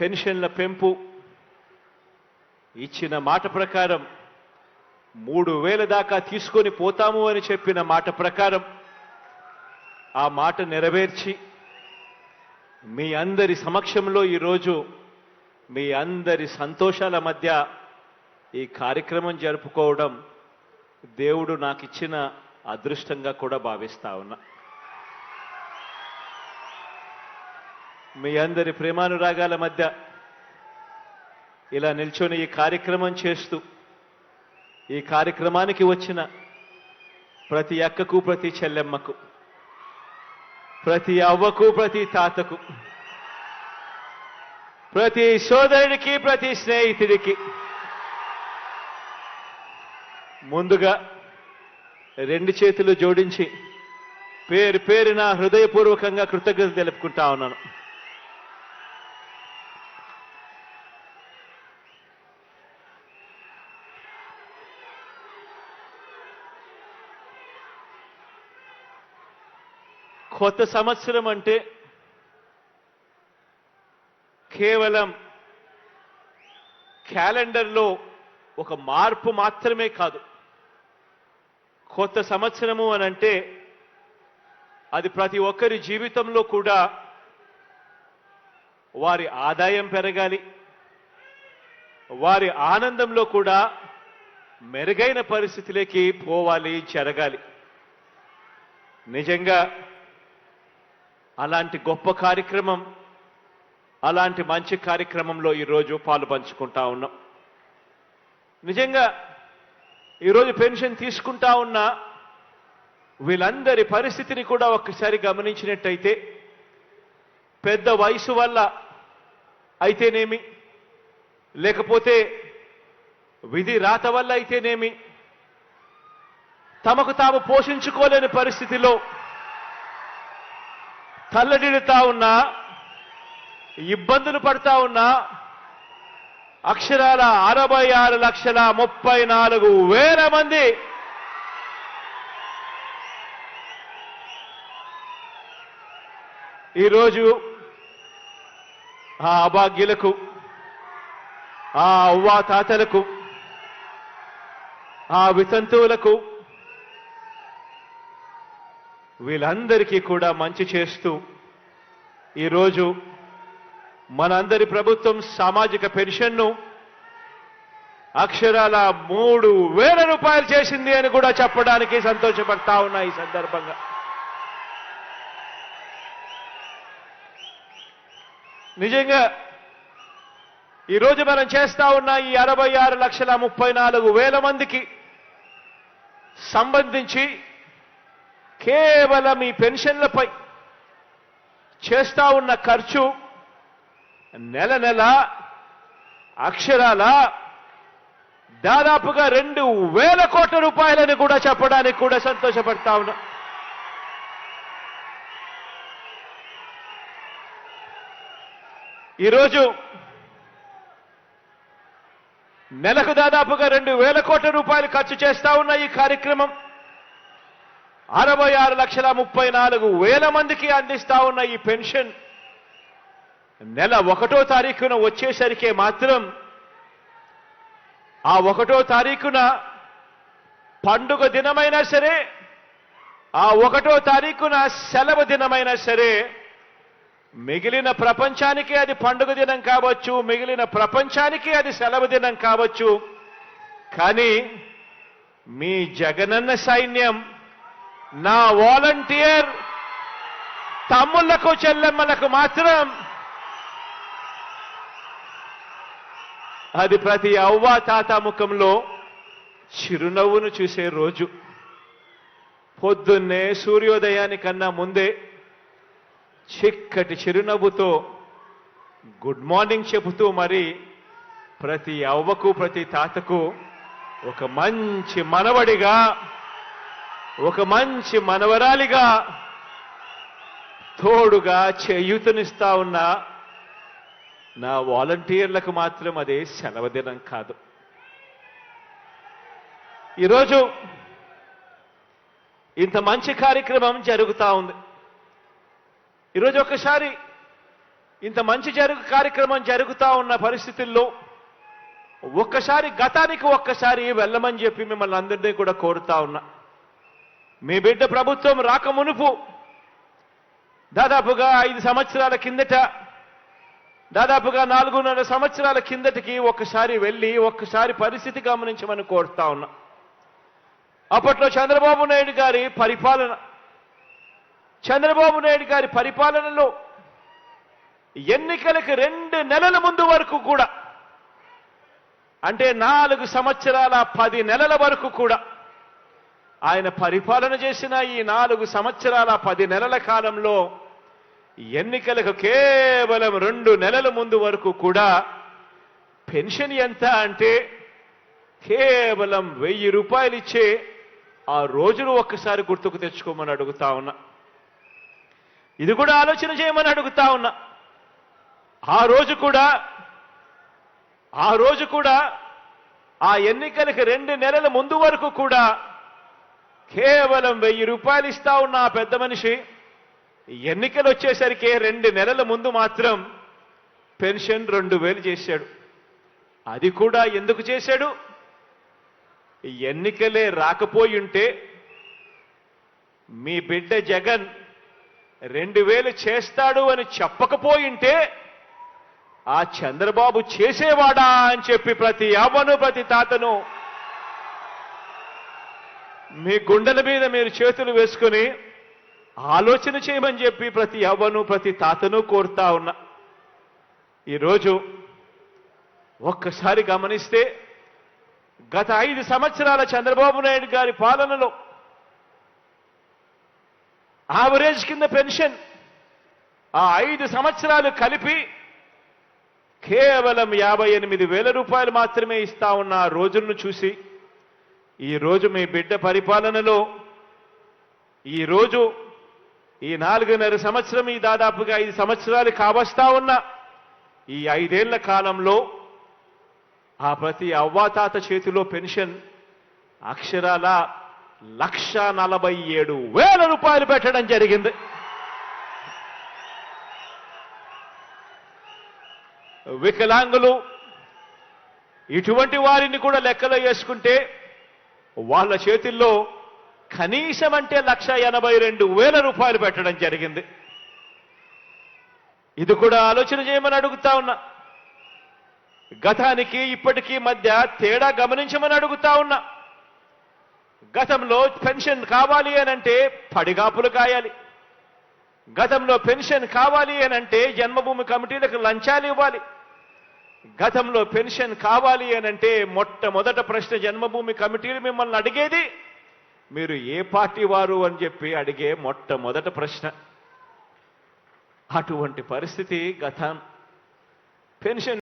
పెన్షన్ల పెంపు ఇచ్చిన మాట ప్రకారం మూడు వేల దాకా తీసుకొని పోతాము అని చెప్పిన మాట ప్రకారం ఆ మాట నెరవేర్చి మీ అందరి సమక్షంలో ఈరోజు మీ అందరి సంతోషాల మధ్య ఈ కార్యక్రమం జరుపుకోవడం దేవుడు నాకు ఇచ్చిన అదృష్టంగా కూడా భావిస్తా ఉన్నా. మీ అందరి ప్రేమానురాగాల మధ్య ఇలా నిల్చొని ఈ కార్యక్రమం చేస్తూ ఈ కార్యక్రమానికి వచ్చిన ప్రతి అక్కకు ప్రతి చెల్లెమ్మకు ప్రతి అవ్వకు ప్రతి తాతకు ప్రతి సోదరుడికి ప్రతి స్నేహితుడికి ముందుగా రెండు చేతులు జోడించి పేరు పేరున హృదయపూర్వకంగా కృతజ్ఞతలు తెలుపుకుంటా ఉన్నాను. కొత్త సంవత్సరం అంటే కేవలం క్యాలెండర్లో ఒక మార్పు మాత్రమే కాదు. కొత్త సంవత్సరము అని అంటే అది ప్రతి ఒక్కరి జీవితంలో కూడా వారి ఆదాయం పెరగాలి. వారి ఆనందంలో కూడా మెరుగైన పరిస్థితిలోకి పోవాలి జరగాలి. నిజంగా అలాంటి గొప్ప కార్యక్రమం అలాంటి మంచి కార్యక్రమంలో ఈరోజు పాలు పంచుకుంటా ఉన్నాం. నిజంగా ఈరోజు పెన్షన్ తీసుకుంటా ఉన్న వీళ్ళందరి పరిస్థితిని కూడా ఒక్కసారి గమనించినట్టయితే పెద్ద వయసు వల్ల అయితేనేమి లేకపోతే విధి రాత వల్ల అయితేనేమి తమకు తాము పోషించుకోలేని పరిస్థితిలో తల్లడిల్లుతా ఉన్నా ఇబ్బందులు పడతా ఉన్నా అక్షరాల అరవై ఆరు లక్షల ముప్పై నాలుగు వేల మంది ఈరోజు ఆ అభాగ్యులకు ఆ అవ్వా తాతలకు ఆ వితంతువులకు వీళ్ళందరికీ కూడా మంచి చేస్తూ ఈరోజు మనందరి ప్రభుత్వం సామాజిక పెన్షన్ను అక్షరాల మూడు వేల రూపాయలు చేసింది అని కూడా చెప్పడానికి సంతోషపడతా ఉన్నా ఈ సందర్భంగా. నిజంగా ఈరోజు మనం చేస్తా ఉన్న ఈ అరవై ఆరు లక్షల ముప్పై నాలుగు వేల మందికి సంబంధించి కేవలం ఈ పెన్షన్లపై చేస్తా ఉన్న ఖర్చు నెల నెల అక్షరాల దాదాపుగా రెండు వేల కోట్ల రూపాయలని కూడా చెప్పడానికి కూడా సంతోషపడతా ఉన్నా. ఈరోజు నెలకు దాదాపుగా రెండు వేల కోట్ల రూపాయలు ఖర్చు చేస్తా ఉన్న ఈ కార్యక్రమం అరవై ఆరు లక్షల ముప్పై నాలుగు వేల మందికి అందిస్తా ఉన్న ఈ పెన్షన్ నెల ఒకటో తారీఖున వచ్చేసరికే మాత్రం ఆ ఒకటో తారీఖున పండుగ దినమైనా సరే ఆ ఒకటో తారీఖున సెలవు దినమైనా సరే మిగిలిన ప్రపంచానికి అది పండుగ దినం కావచ్చు మిగిలిన ప్రపంచానికి అది సెలవు దినం కావచ్చు కానీ మీ జగనన్న సైన్యం నా వాలంటీర్ తమ్ముళ్ళకు చెల్లెమ్మలకు మాత్రం అది ప్రతి అవ్వ తాత ముఖంలో చిరునవ్వును చూసే రోజు. పొద్దున్నే సూర్యోదయానికన్నా ముందే చిక్కటి చిరునవ్వుతో గుడ్ మార్నింగ్ చెబుతూ మరి ప్రతి అవ్వకు ప్రతి తాతకు ఒక మంచి మనవడిగా ఒక మంచి మనవరాలిగా తోడుగా చేయూతనిస్తా ఉన్న నా వాలంటీర్లకు మాత్రం అదే సెలవుదినం కాదు. ఈరోజు ఇంత మంచి కార్యక్రమం జరుగుతూ ఉంది. ఈరోజు ఒకసారి ఇంత మంచి జరుగు కార్యక్రమం జరుగుతూ ఉన్న పరిస్థితుల్లో ఒక్కసారి గతానికి ఒక్కసారి వెళ్ళమని చెప్పి మిమ్మల్ని అందరినీ కూడా కోరుతా ఉన్నా. మీ బిడ్డ ప్రభుత్వం రాక మునుపు దాదాపుగా ఐదు సంవత్సరాల కిందట దాదాపుగా నాలుగున్నర సంవత్సరాల కిందటికి ఒక్కసారి వెళ్ళి ఒక్కసారి పరిస్థితి గమనించమని కోరుతా ఉన్నా. అప్పట్లో చంద్రబాబు నాయుడు గారి పరిపాలన చంద్రబాబు నాయుడు గారి పరిపాలనలో ఎన్నికలకు రెండు నెలల ముందు వరకు కూడా అంటే నాలుగు సంవత్సరాల పది నెలల వరకు కూడా ఆయన పరిపాలన చేసిన ఈ నాలుగు సంవత్సరాల పది నెలల కాలంలో ఎన్నికలకు కేవలం రెండు నెలల ముందు వరకు కూడా పెన్షన్ ఎంత అంటే కేవలం వెయ్యి రూపాయలు ఇచ్చే ఆ రోజును ఒక్కసారి గుర్తుకు తెచ్చుకోమని అడుగుతా ఉన్నా. ఇది కూడా ఆలోచన చేయమని అడుగుతా ఉన్నా. ఆ రోజు కూడా ఆ రోజు కూడా ఆ ఎన్నికలకు రెండు నెలల ముందు వరకు కూడా కేవలం వెయ్యి రూపాయలు ఇస్తా ఉన్న ఆ పెద్ద మనిషి. ఎన్నికలు వచ్చేసరికి రెండు నెలల ముందు మాత్రం పెన్షన్ రెండు వేలు చేశాడు. అది కూడా ఎందుకు చేశాడు? ఎన్నికలే రాకపోయుంటే మీ బిడ్డ జగన్ రెండు వేలు చేస్తాడు అని చెప్పకపోయింటే ఆ చంద్రబాబు చేసేవాడా అని చెప్పి ప్రతి అవ్వను ప్రతి తాతను మీ గుండెల మీద మీరు చేతులు వేసుకుని ఆలోచన చేయమని చెప్పి ప్రతి అవ్వను ప్రతి తాతను కోరుతా ఉన్నా. ఈరోజు ఒక్కసారి గమనిస్తే గత ఐదు సంవత్సరాల చంద్రబాబు నాయుడు గారి పాలనలో ఆవరేజ్ కింద పెన్షన్ ఆ ఐదు సంవత్సరాలు కలిపి కేవలం యాభై ఎనిమిది వేల రూపాయలు మాత్రమే ఇస్తా ఉన్న ఆ రోజులను చూసి ఈరోజు మీ బిడ్డ పరిపాలనలో ఈ రోజు ఈ నాలుగున్నర సంవత్సరం ఈ దాదాపుగా ఐదు సంవత్సరాలు కావస్తా ఉన్న ఈ ఐదేళ్ళ కాలంలో ఆ ప్రతి అవ్వాతాత చేతిలో పెన్షన్ అక్షరాల లక్ష నలభై ఏడు వేల రూపాయలు పెట్టడం జరిగింది. వికలాంగులు ఇటువంటి వారిని కూడా లెక్కలో వేసుకుంటే వాళ్ళ చేతుల్లో కనీసం అంటే లక్ష ఎనభై రెండు వేల రూపాయలు పెట్టడం జరిగింది. ఇది కూడా ఆలోచన చేయమని అడుగుతా ఉన్నా. గతానికి ఇప్పటికీ మధ్య తేడా గమనించమని అడుగుతా ఉన్నా. గతంలో పెన్షన్ కావాలి అనంటే పడిగాపులు కాయాలి. గతంలో పెన్షన్ కావాలి అనంటే జన్మభూమి కమిటీలకు లంచాలు ఇవ్వాలి. గతంలో పెన్షన్ కావాలి అనంటే మొట్టమొదట ప్రశ్న జన్మభూమి కమిటీలు మిమ్మల్ని అడిగేది? మీరు ఏ పార్టీ వారు అని చెప్పి అడిగే మొట్టమొదట ప్రశ్న. అటువంటి పరిస్థితి గతం. పెన్షన్